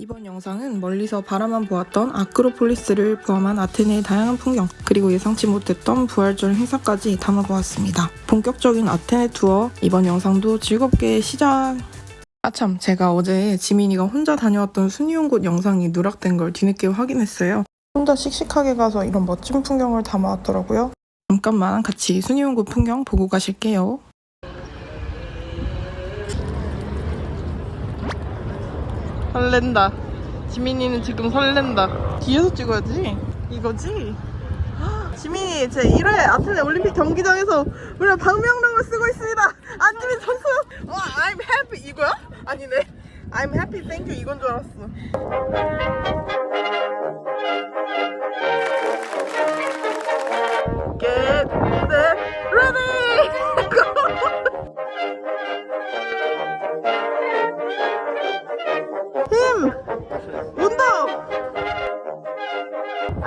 이번 영상은 멀리서 바라만 보았던 아크로폴리스를 포함한 아테네의 다양한 풍경, 그리고 예상치 못했던 부활절 행사까지 담아보았습니다. 본격적인 아테네 투어, 이번 영상도 즐겁게 시작! 아참, 제가 어제 지민이가 혼자 다녀왔던 순이온 곳 영상이 누락된 걸 뒤늦게 확인했어요. 혼자 씩씩하게 가서 이런 멋진 풍경을 담아왔더라고요. 잠깐만 같이 순이온 곳 풍경 보고 가실게요. 설렌다. 지민이는 지금 설렌다. 뒤에서 찍어야지. 이거지? 헉, 지민이 제 1회 아테네 올림픽 경기장에서 우리가 방명록을 쓰고 있습니다. 안지민 선수. 와, I'm happy 이거야? 아니네. I'm happy, thank you 이건 줄 알았어.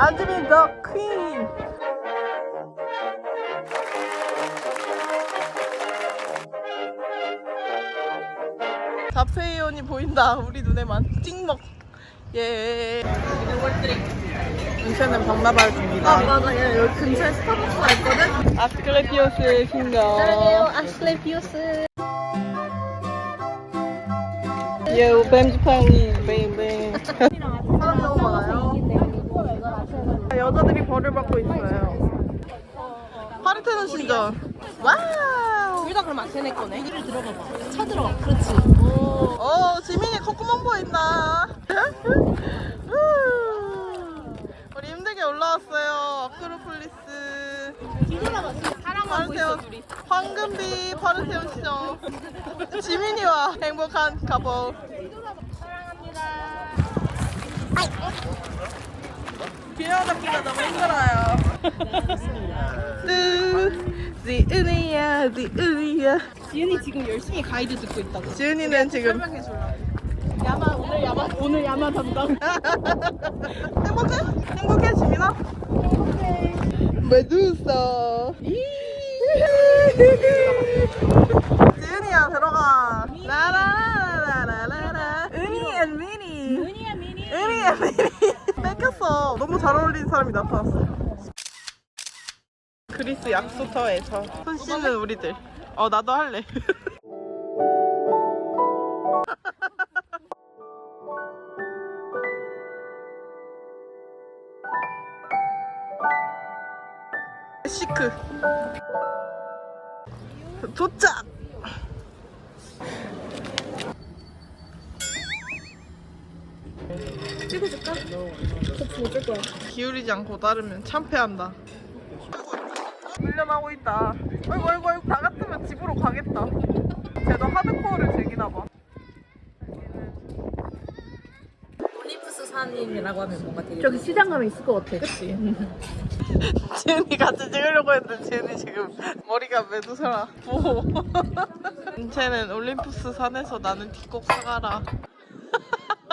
안지민 더 퀸! 자페이온이 보인다 우리 눈에만. 찍먹. 예. 은채는 박나발 중이다. 맞아, 얘 여기 근처에 스타벅스가 있거든? 아스클레피오스의 핑거. 아슐레 피오스. 예 뱀지팡이 뱅뱅 사람 너무 많아요. 여자들이 벌을 받고 있어요 파르테논 신전 와우 둘다 그럼 아테네 거네. 여기를 들어가 봐. 차 들어가. 그렇지. 어, 지민이 콧구멍 보인다. 우리 힘들게 올라왔어요. 아크로폴리스. 사람만 파르테온, 황금비 파르테온 시정. 지민이와 행복한 가보. 균형 잡기가 너무 힘들어요. 뜨, 지은이야, 지은이야. 지은이 지금 열심히 가이드 듣고 있다고. 지은이는 지금 야마, 오늘 야마, 오늘 야마 담당. 행복해? 행복해 지민아? 행복해 메두사 지은이야 들어가 라라라라라라 은희 앤 미니 은희야, 미니. 은희 앤 미니 뺏겼어 너무 잘 어울리는 사람이 나타났어 그리스 약수터에서 손 씻는 우리들. 어 나도 할래. 시크. 도착 찍어줄까? 저 보줄 거야. 기울이지 않고 따르면 참패한다 훈련하고 있다 아이고 아이고 아이고 다 같으면 집으로 가겠다 쟤도 하드코어를 즐기나 봐 올림푸스 산이라고 하면 뭔가 되게. 저기 시장 가면 있을 것 같아. 그치? 지은이 같이 찍으려고 했는데 지은이 지금 머리가 메두사라 오. 쟤는 올림푸스 산에서 나는 뒷곡 사가라 올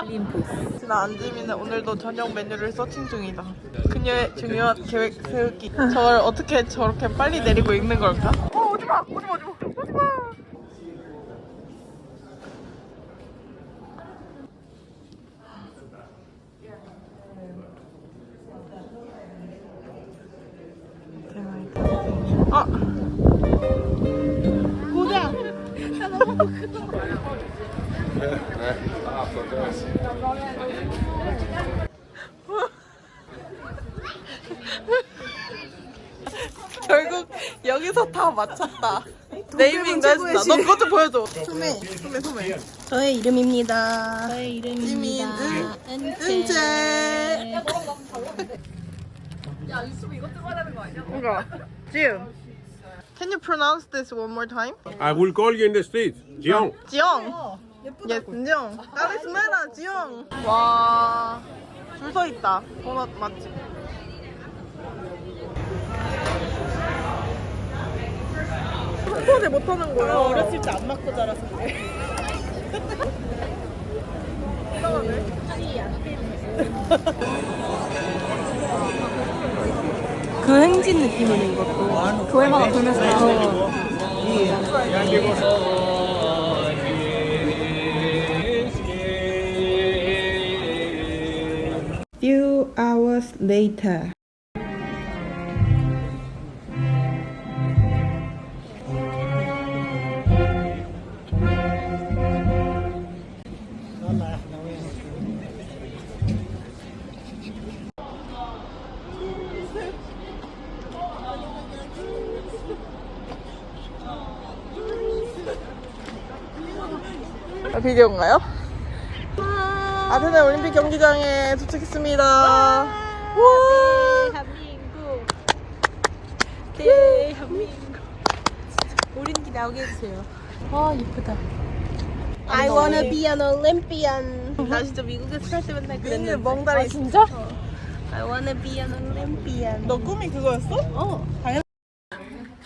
림푸스. 나 안지민은 오늘도 저녁 메뉴를 서칭 중이다. 그녀의 중요한 계획 세우기. 저걸 어떻게 저렇게 빨리 내리고 읽는 걸까? 어, 오지 마! 오지 마! 오지 마! 오지 마! 아! 고자. 결국 여기서 다 맞췄다. 네이밍 됐다. 너 그것 좀 보여줘. 소매, 소매, 소매. 저의 이름입니다. 저의 이름입니다. 은, 은채. 야, 유튜브 이것 좀 하라는 거 아니야? 뭔가. 지금. Can you pronounce this one more time? I will call you in the street. Jiong. 지영. 예, 지영. 까리스메라 지영. 와. 줄 서 있다. 도넛 맛집. 첫 못하는 거야. 어렸을 때 안 맞고 자라서 그래. 그 행진 느낌이네 이것도 교회마다 돌면서 later. 비디오인가요? 아테네 올림픽 경기장에 도착했습니다. 와! 대한민국. 대한민국. 오린기 나오게 해주세요. 와 예쁘다. I wanna be an Olympian. 나 진짜 미국에서 살 때 맨날 그랬는데. 멍다리 진짜? I wanna be an Olympian. 너 꿈이 그거였어? 어. 당연.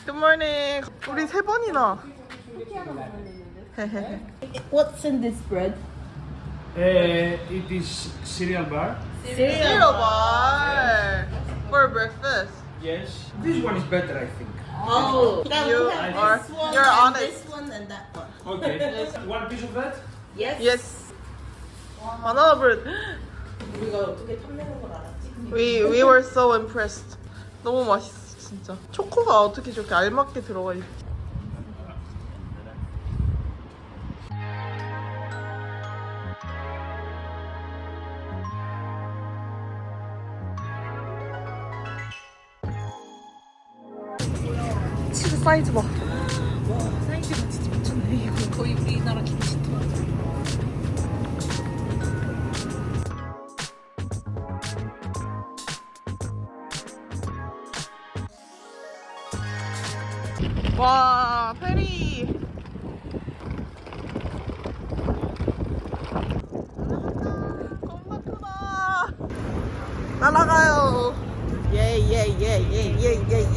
굿모닝. 우리 세 번이나. What's in this bread? Uh, it is cereal bar. cereal bar for breakfast. Yes. This one is better, I think. Oh, You are you're honest. one and that one. Okay. one piece of that. Yes. 바나나 bread. 우리가 어떻게 탐내는 걸 알았지? We we were so impressed. 너무 맛있어 진짜. 초코가 어떻게 저렇게 알맞게 들어가 있지? 사이즈 봐. 사이즈가 진짜 미쳤네. 이거 거의 우리나라 김치 토마토. 와 페리. 겁나 크다. 날아가요. 예 예 예 예 예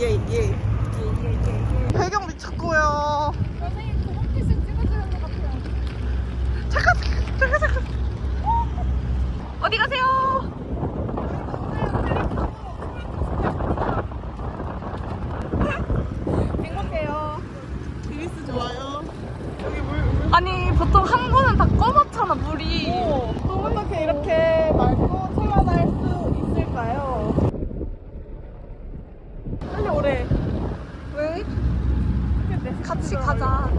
예예. 배경 미쳤고요. 잠깐 잠깐 잠깐. 어디 가세요? 행복해요. 그리스 좋아요. 여기 물, 물. 아니 보통 항구는 다 검었잖아 물이. 어, 어떻게 이렇게 맑고 찬란할 수 있을까요? 빨리 오래. 왜? 같이 가자.